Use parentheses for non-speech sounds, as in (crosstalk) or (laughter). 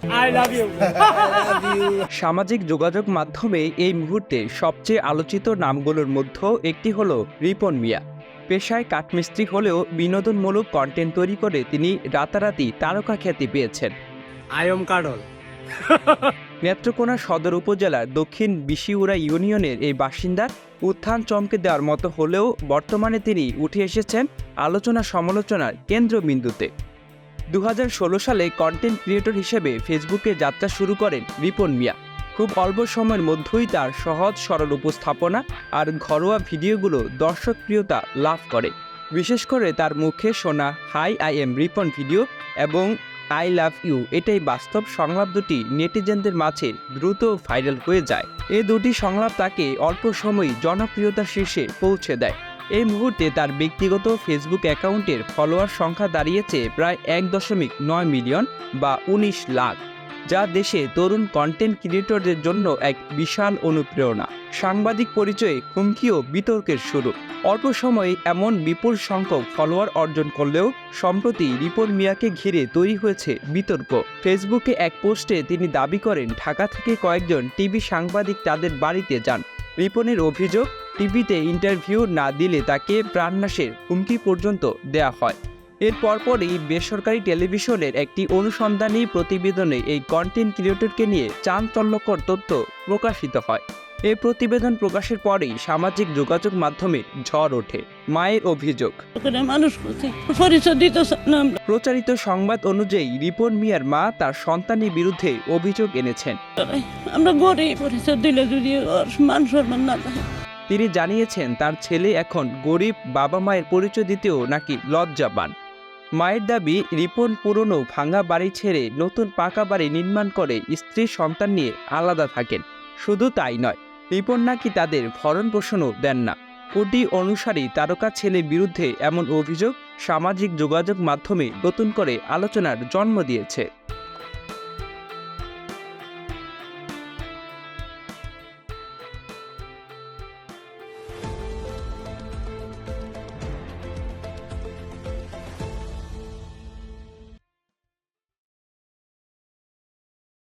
(laughs) সামাজিক যোগাযোগ মাধ্যমে এই মুহূর্তে সবচেয়ে আলোচিত নামগুলোর মধ্যেও একটি হলো রিপন মিয়া। পেশায় কাঠমিস্ত্রি হলেও বিনোদনমূলক কন্টেন্ট তৈরি করে তিনি রাতারাতি তারকা খ্যাতি পেয়েছেন। আয়ম কাডল (laughs) নেত্রকোনা সদর উপজেলার দক্ষিণ বিশিউরা ইউনিয়নের এই বাসিন্দার উত্থান চমকে দেওয়ার মতো হলেও বর্তমানে তিনি উঠে এসেছেন আলোচনা সমালোচনার কেন্দ্রবিন্দুতে। দু হাজার ষোলো সালে কন্টেন্ট ক্রিয়েটর হিসেবে ফেসবুকে যাত্রা শুরু করেন রিপন মিয়া। খুব অল্প সময়ের মধ্যেই তার সহজ, সরল উপস্থাপনা আর ঘরোয়া ভিডিওগুলো দর্শকপ্রিয়তা লাভ করে। বিশেষ করে তার মুখে শোনা hi, I am Ripon video এবং আই লাভ ইউ এটাই বাস্তব সংলাপ দুটি নেটিজেনদের মাঝে দ্রুত ভাইরাল হয়ে যায়। এ দুটি সংলাপ তাকে অল্প সময়ই জনপ্রিয়তার শীর্ষে পৌঁছে দেয়। এই মুহূর্তে তার ব্যক্তিগত ফেসবুক অ্যাকাউন্টের ফলোয়ার সংখ্যা দাঁড়িয়েছে প্রায় এক দশমিক নয় মিলিয়ন বা উনিশ লাখ, যা দেশে তরুণ কন্টেন্ট ক্রিয়েটরদের জন্য এক বিশাল অনুপ্রেরণা। সাংবাদিক পরিচয়ে হুমকি ও বিতর্কের শুরু। অল্প সময়ে এমন বিপুল সংখ্যক ফলোয়ার অর্জন করলেও সম্প্রতি রিপন মিয়াকে ঘিরে তৈরি হয়েছে বিতর্ক। ফেসবুকে এক পোস্টে তিনি দাবি করেন, ঢাকা থেকে কয়েকজন টিভি সাংবাদিক তাদের বাড়িতে যান। রিপনের অভিযোগ টিভিতে ইন্টারভিউ না দিলে তাকে প্রাণনাশের হুমকি পর্যন্ত দেয়া হয়। এর পরপরই বেসরকারি টেলিভিশনের একটি অনুসন্ধানী প্রতিবেদনে এই কন্টেন্ট ক্রিয়েটরকে নিয়ে চাঞ্চল্যকর তথ্য প্রকাশিত হয়। এই প্রতিবেদন প্রকাশের পরেই সামাজিক যোগাযোগ মাধ্যমে ঝড় ওঠে। মায়ের অভিযোগ, প্রচারিত সংবাদ অনুযায়ী রিপন মিয়ার মা তার সন্তানের বিরুদ্ধে অভিযোগ এনেছেন। আমরা গরিব, পরিচয় দিলে যদি মান সম্মান না তিনি জানিয়েছেন, তার ছেলে এখন গরিব বাবা মায়ের পরিচয় দিতেও নাকি লজ্জা পান মায়ের দাবি, রিপন পুরনো ভাঙা বাড়ি ছেড়ে নতুন পাকা বাড়ি নির্মাণ করে স্ত্রী সন্তান নিয়ে আলাদা থাকেন। শুধু তাই নয়, রিপন নাকি তাদের ভরণ পোষণও দেন না। কোটি অনুসারী তারকা ছেলের বিরুদ্ধে এমন অভিযোগ সামাজিক যোগাযোগ মাধ্যমে নতুন করে আলোচনার জন্ম দিয়েছে।